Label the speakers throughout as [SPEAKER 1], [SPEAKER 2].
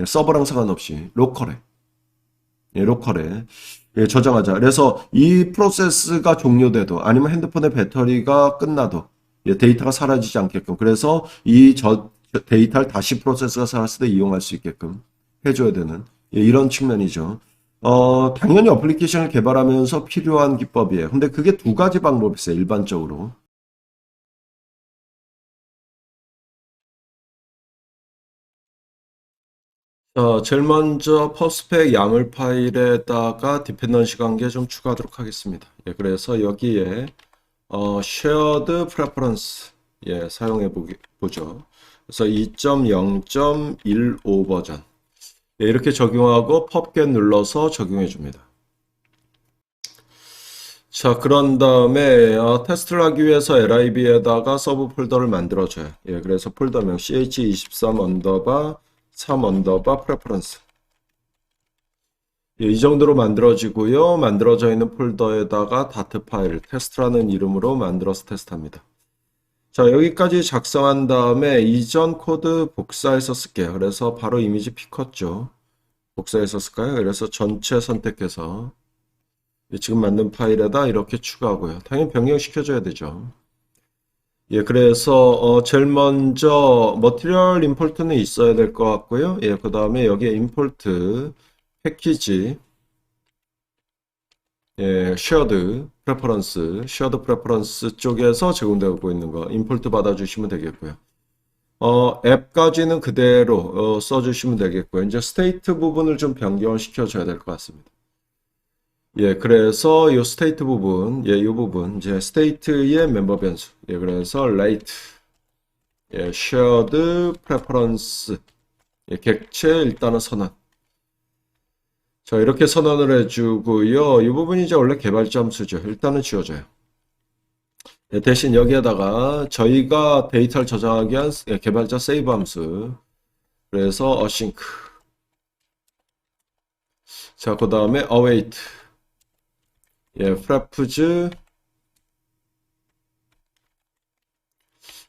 [SPEAKER 1] 예, 서버랑 상관없이 로컬에 예, 로컬에 예, 저장하자. 그래서 이 프로세스가 종료돼도 아니면 핸드폰의 배터리가 끝나도 예, 데이터가 사라지지 않게끔 그래서 이 저 데이터를 다시 프로세스가 살았을 때 이용할 수 있게끔 해줘야 되는 예, 이런 측면이죠. 어, 당연히 어플리케이션을 개발하면서 필요한 기법이에요. 근데 그게 두 가지 방법이 있어요, 일반적으로. 어, 제일 먼저 퍼스펙 야물 파일에다가 디펜던시 관계 좀 추가하도록 하겠습니다. 예, 그래서 여기에 어, shared preference 예, 사용해 보죠. 그래서 2.0.15 버전 예, 이렇게 적용하고 펍겟 눌러서 적용해 줍니다. 자, 그런 다음에 어, 테스트를 하기 위해서 lib에다가 서브 폴더를 만들어줘요. 예, 그래서 폴더명 ch23 언더바 3 언더바 프레퍼런스 예, 이 정도로 만들어지고요. 만들어져 있는 폴더에다가 다트 파일 테스트라는 이름으로 만들어서 테스트합니다. 자, 여기까지 작성한 다음에 이전 코드 복사해서 쓸게요. 그래서 바로 이미지 피 컸죠. 복사해서 쓸까요? 그래서 전체 선택해서 예, 지금 만든 파일에다 이렇게 추가하고요. 당연히 변경시켜줘야 되죠. 예, 그래서 어, 제일 먼저 머티리얼 임포트는 있어야 될 것 같고요. 예, 그 다음에 여기에 임포트 패키지 예, shared preference, shared preference 쪽에서 제공되고 있는 거 임포트 받아주시면 되겠고요. 어, 앱까지는 그대로 어, 써주시면 되겠고요. 이제 스테이트 부분을 좀 변경을 시켜줘야 될 것 같습니다. 예, 그래서 이 스테이트 부분, 예, 이 부분, 이제 스테이트의 멤버 변수. 예, 그래서 late, 예, shared preference, 예, 객체 일단은 선언. 자, 이렇게 선언을 해주고요. 이 부분이 이제 원래 개발자 함수죠. 일단은 지워져요. 예, 대신 여기에다가 저희가 데이터를 저장하기 위한 예, 개발자 세이브 함수. 그래서 async. 자, 그 다음에 await. 예, 프레프즈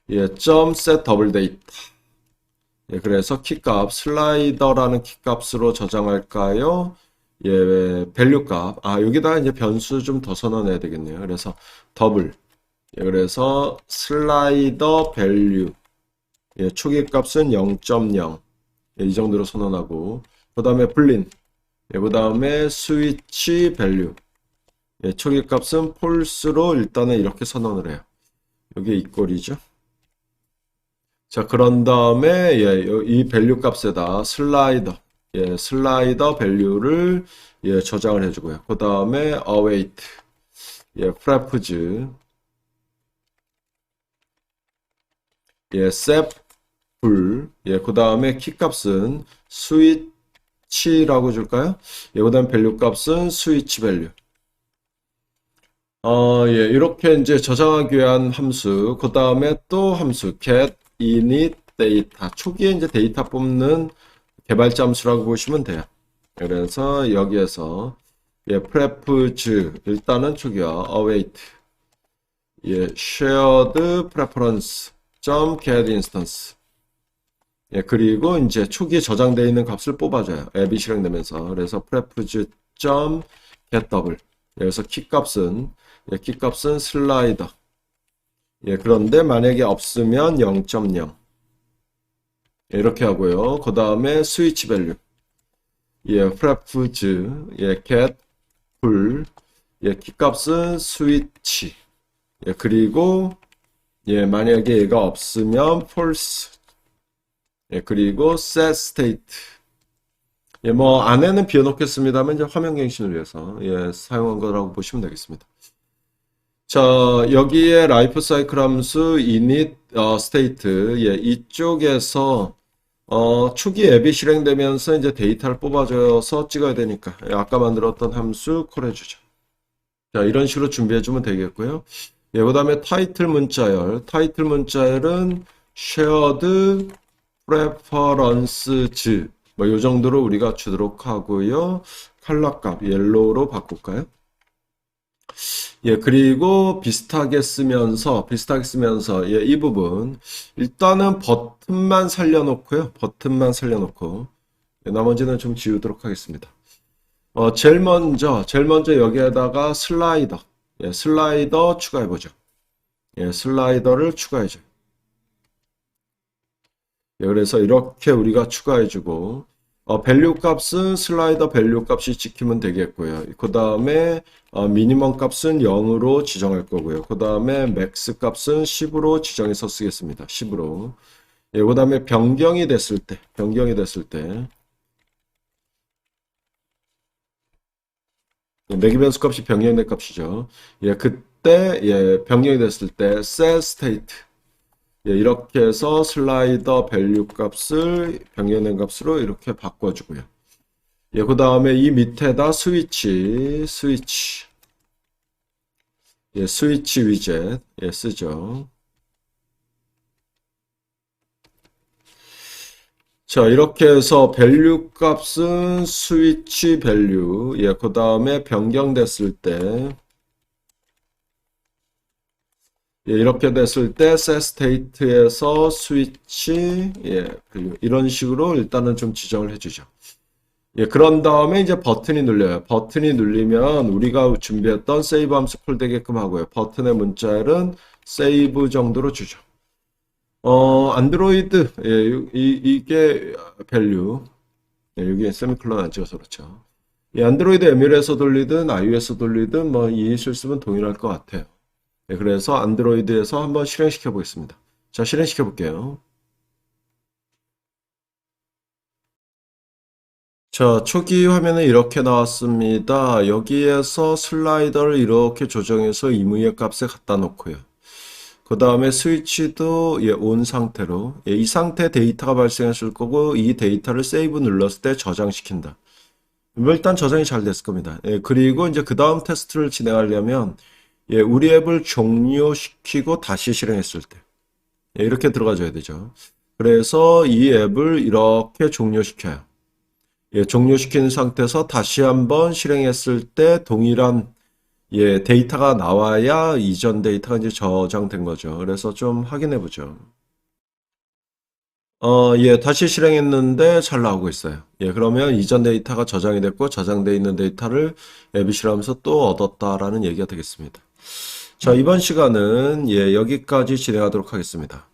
[SPEAKER 1] 예, 점 set 더블 데이터 예, 그래서 키값 슬라이더라는 키값으로 저장할까요? 예, 밸류 값. 아, 여기다가 이제 변수 좀 더 선언해야 되겠네요. 그래서 더블. 예, 그래서 슬라이더 밸류. 예, 초기 값은 0.0. 예, 이 정도로 선언하고. 그 다음에 불린. 예, 그 다음에 스위치 밸류. 예, 초기 값은 폴스로 일단은 이렇게 선언을 해요. 여기 이꼴이죠. 자, 그런 다음에 예, 이 밸류 값에다 슬라이더, 예, 슬라이더 밸류를 예, 저장을 해주고요. 그 다음에 await, 예, 프레프즈, 예, 불, 예, 그 다음에 키 값은 스위치라고 줄까요? 예, 그 다음 밸류 값은 스위치 밸류. 어, 예, 이렇게 이제 저장하기 위한 함수, 그 다음에 또 함수, get init data. 초기에 이제 데이터 뽑는 개발자 함수라고 보시면 돼요. 그래서 여기에서, 예, prefs, 일단은 초기화, await, 예, shared preference, get instance. 예, 그리고 이제 초기에 저장되어 있는 값을 뽑아줘요. 앱이 실행되면서. 그래서 prefs, get double. 여기서 키 값은 예, 키 값은 슬라이더. 예, 그런데 만약에 없으면 0.0. 예, 이렇게 하고요. 그 다음에 스위치 밸류. 예, 프레프즈. 예, get 불. 예, 키 값은 스위치. 예, 그리고 예, 만약에 얘가 없으면 false. 예, 그리고 set state. 예, 뭐 안에는 비워놓겠습니다만 이제 화면 갱신을 위해서 예, 사용한 거라고 보시면 되겠습니다. 자, 여기에 라이프 사이클 함수 init 어, state 예, 이쪽에서 어, 초기 앱이 실행되면서 이제 데이터를 뽑아줘서 찍어야 되니까 예, 아까 만들었던 함수 콜해주죠. 자, 이런 식으로 준비해주면 되겠고요. 예, 그 다음에 타이틀 문자열. 타이틀 문자열은 shared preferences 뭐, 요 정도로 우리가 주도록 하고요. 컬러 값, 옐로우로 바꿀까요? 예, 그리고 비슷하게 쓰면서, 비슷하게 쓰면서, 예, 이 부분. 일단은 버튼만 살려놓고요. 버튼만 살려놓고. 예, 나머지는 좀 지우도록 하겠습니다. 어, 제일 먼저, 제일 먼저 여기에다가 슬라이더, 예, 슬라이더 추가해보죠. 예, 슬라이더를 추가해줘요. 예, 그래서 이렇게 우리가 추가해주고, 어, 밸류 값은 슬라이더 밸류 값이 찍히면 되겠고요. 그 다음에 어, 미니멈 값은 0으로 지정할 거고요. 그 다음에 맥스 값은 10으로 지정해서 쓰겠습니다. 10으로. 예, 그 다음에 변경이 됐을 때, 변경이 됐을 때, 예, 매기 변수 값이 변경된 값이죠. 예, 그때, 예, 변경이 됐을 때, set state. 예, 이렇게 해서 슬라이더 밸류 값을 변경된 값으로 이렇게 바꿔주고요. 예, 그 다음에 이 밑에다 스위치, 스위치. 예, 스위치 위젯. 예, 쓰죠. 자, 이렇게 해서 밸류 값은 스위치 밸류. 예, 그 다음에 변경됐을 때, 예, 이렇게 됐을 때 set state에서 스위치, 예. 이런 식으로 일단은 좀 지정을 해주죠. 예, 그런 다음에 이제 버튼이 눌려요. 버튼이 눌리면 우리가 준비했던 save 함수 콜되게끔 하고요. 버튼의 문자열은 save 정도로 주죠. 어, 안드로이드, 예, 이, 이게 밸류. 예, 여기 세미콜론 안 찍어서 그렇죠. 이 안드로이드 에뮬에서 돌리든 iOS 돌리든 뭐 이 실습은 동일할 것 같아요. 예, 그래서 안드로이드에서 한번 실행시켜 보겠습니다. 자, 실행시켜 볼게요. 자, 초기 화면에 이렇게 나왔습니다. 여기에서 슬라이더를 이렇게 조정해서 임의의 값에 갖다 놓고요. 그 다음에 스위치도 예, 온 상태로 예, 이 상태 데이터가 발생했을 거고 이 데이터를 세이브 눌렀을 때 저장시킨다. 뭐 일단 저장이 잘 됐을 겁니다. 예, 그리고 이제 그 다음 테스트를 진행하려면 예, 우리 앱을 종료시키고 다시 실행했을 때 예, 이렇게 들어가줘야 되죠. 그래서 이 앱을 이렇게 종료시켜요. 예, 종료시킨 상태에서 다시 한번 실행했을 때 동일한 예, 데이터가 나와야 이전 데이터가 이제 저장된 거죠. 그래서 좀 확인해 보죠. 어, 예, 다시 실행했는데 잘 나오고 있어요. 예, 그러면 이전 데이터가 저장이 됐고 저장되어 있는 데이터를 앱이 실하면서 또 얻었다라는 얘기가 되겠습니다. 자, 이번 시간은 예, 여기까지 진행하도록 하겠습니다.